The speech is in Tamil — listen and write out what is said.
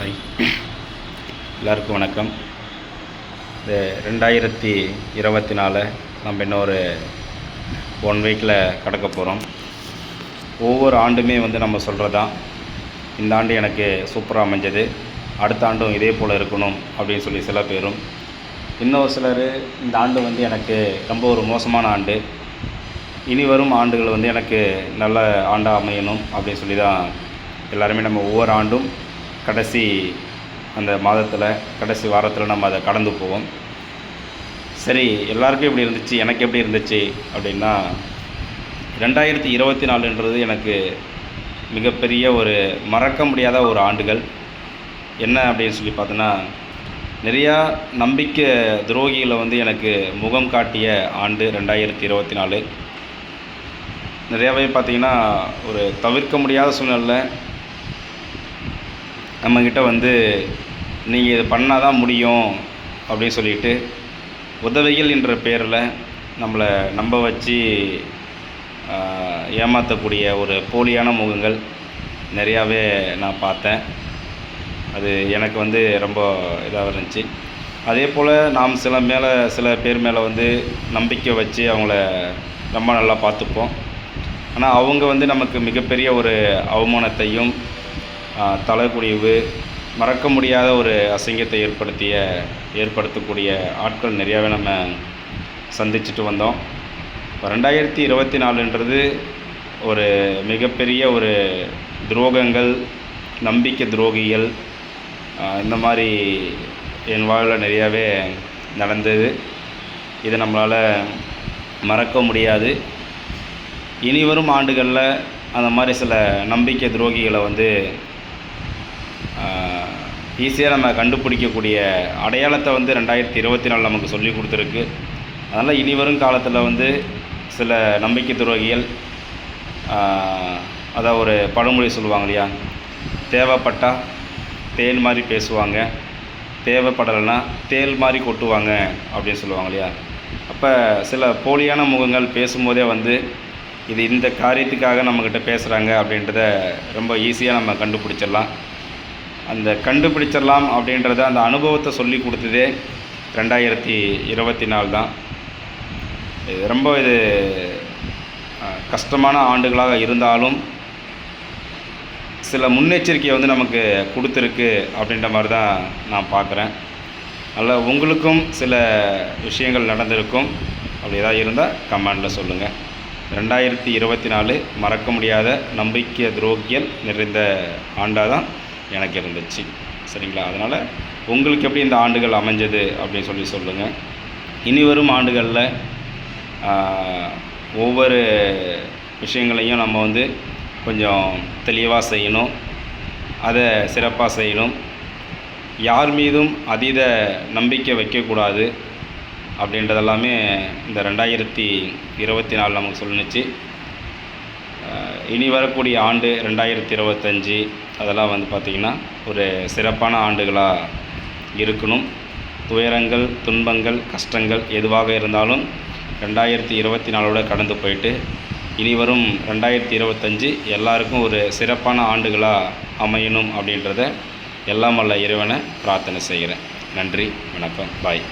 ஹாய் எல்லாருக்கும் வணக்கம். இந்த ரெண்டாயிரத்தி இருபத்தி நாலு நம்ம இன்னொரு ஒன் வீக்கில் கடக்க போகிறோம் ஒவ்வொரு ஆண்டுமே வந்து நம்ம சொல்கிறது தான் இந்த ஆண்டு எனக்கு சூப்பராக அமைஞ்சது அடுத்த ஆண்டும் இதே போல் இருக்கணும் அப்படின்னு சொல்லி சில பேரும் இன்னொரு சிலர் இந்த ஆண்டு வந்து எனக்கு ரொம்ப ஒரு மோசமான ஆண்டு இனி வரும் ஆண்டுகள் வந்து எனக்கு நல்ல ஆண்டாக அமையணும் அப்படின்னு சொல்லி தான் எல்லாருமே நம்ம ஒவ்வொரு ஆண்டும் கடைசி அந்த மாதத்தில் கடைசி வாரத்தில் நம்ம அதை கடந்து போவோம். சரி எல்லாருக்கும் எப்படி இருந்துச்சு? எனக்கு எப்படி இருந்துச்சு? அப்படின்னா ரெண்டாயிரத்தி இருபத்தி நாலுன்றது எனக்கு மிகப்பெரிய ஒரு மறக்க முடியாத ஒரு ஆண்டுகள். என்ன அப்படின்னு சொல்லி பார்த்தோன்னா நிறையா நம்பிக்கை துரோகிகளை வந்து எனக்கு முகம் காட்டிய ஆண்டு ரெண்டாயிரத்தி இருபத்தி நாலு. நிறையாவே பார்த்தீங்கன்னா ஒரு தவிர்க்க முடியாத சூழ்நிலை நம்மக்கிட்ட வந்து நீங்கள் இது பண்ணால் தான் முடியும் அப்படின்னு சொல்லிட்டு உதவிகள் என்ற பேரில் நம்மளை நம்ப வச்சு ஏமாற்றக்கூடிய ஒரு போலியான முகங்கள் நிறையாவே நான் பார்த்தேன். அது எனக்கு வந்து ரொம்ப இதாக இருந்துச்சு. அதே போல் நாம் சில மேலே சில பேர் மேலே வந்து நம்பிக்கை வச்சு அவங்கள ரொம்ப நல்லா பார்த்துப்போம். ஆனால் அவங்க வந்து நமக்கு மிகப்பெரிய ஒரு அவமானத்தையும் ஆஹ், தலைக்குடிவு மறக்க முடியாத ஒரு அசிங்கத்தை ஏற்படுத்திய ஏற்படுத்தக்கூடிய ஆட்கள் நிறையாவே நம்ம சந்திச்சுட்டு வந்தோம். இப்போ ரெண்டாயிரத்தி இருபத்தி நாலுன்றது ஒரு மிகப்பெரிய ஒரு துரோகங்கள் நம்பிக்கை துரோகிகள் இந்த மாதிரி என் வாழ்வில் நிறையாவே நடந்தது. இதை நம்மளால் மறக்க முடியாது. இனி வரும் ஆண்டுகளில் அந்த மாதிரி சில நம்பிக்கை துரோகிகளை வந்து ஈஸியாக நம்ம கண்டுபிடிக்கக்கூடிய அடையாளத்தை வந்து ரெண்டாயிரத்தி இருபத்தி நாலு நமக்கு சொல்லி கொடுத்துருக்கு. அதனால் இனி வரும் காலத்தில் வந்து சில நம்பிக்கை துரோகிகள் அதான் ஒரு பழமொழி சொல்லுவாங்க இல்லையா? தேவைப்பட்டால் தேன் மாதிரி பேசுவாங்க தேவைப்படலைன்னா தேல் மாதிரி கொட்டுவாங்க அப்படின்னு சொல்லுவாங்க இல்லையா? அப்போ சில போலியான முகங்கள் பேசும்போதே வந்து இது இந்த காரியத்துக்காக நம்மக்கிட்ட பேசுகிறாங்க அப்படின்றத ரொம்ப ஈஸியாக நம்ம கண்டுபிடிச்சிடலாம். அந்த கண்டுபிடிச்சிடலாம் அப்படின்றத அந்த அனுபவத்தை சொல்லி கொடுத்ததே ரெண்டாயிரத்தி இருபத்தி நாலு தான். இது ரொம்ப இது கஷ்டமான ஆண்டுகளாக இருந்தாலும் சில முன்னெச்சரிக்கையை வந்து நமக்கு கொடுத்துருக்கு அப்படின்ற மாதிரி தான் நான் பார்க்குறேன். அதில் உங்களுக்கும் சில விஷயங்கள் நடந்திருக்கும். அப்படி ஏதாவது இருந்தால் கமெண்டில் சொல்லுங்கள் ரெண்டாயிரத்தி இருபத்தி நாலு மறக்க முடியாத நம்பிக்கை துரோகியல் நிறைந்த ஆண்டாக தான் எனக்கு இருந்துச்சு. சரிங்களா? அதனால் உங்களுக்கு எப்படி இந்த ஆண்டுகள் அமைஞ்சது அப்படின்னு சொல்லி சொல்லுங்கள் இனி வரும் ஆண்டுகளில் ஒவ்வொரு விஷயங்களையும் நம்ம வந்து கொஞ்சம் தெளிவாக செய்யணும். அதை சிறப்பாக செய்யணும். யார் மீதும் அதீத நம்பிக்கை வைக்கக்கூடாது அப்படின்றதெல்லாமே இந்த ரெண்டாயிரத்தி இருபத்தி நாலு நமக்கு சொல்லுச்சு இனி வரக்கூடிய ஆண்டு ரெண்டாயிரத்தி இருபத்தஞ்சி அதெல்லாம் வந்து பார்த்திங்கன்னா ஒரு சிறப்பான ஆண்டுகளாக இருக்கணும். துயரங்கள் துன்பங்கள் கஷ்டங்கள் எதுவாக இருந்தாலும் ரெண்டாயிரத்தி இருபத்தி நாலோட கடந்து போயிட்டு இனி வரும் ரெண்டாயிரத்தி இருபத்தஞ்சி எல்லாருக்கும் ஒரு சிறப்பான ஆண்டுகளாக அமையணும் அப்படின்றத எல்லாம் வல்ல இறைவனை பிரார்த்தனை செய்கிறேன். நன்றி வணக்கம் பாய்.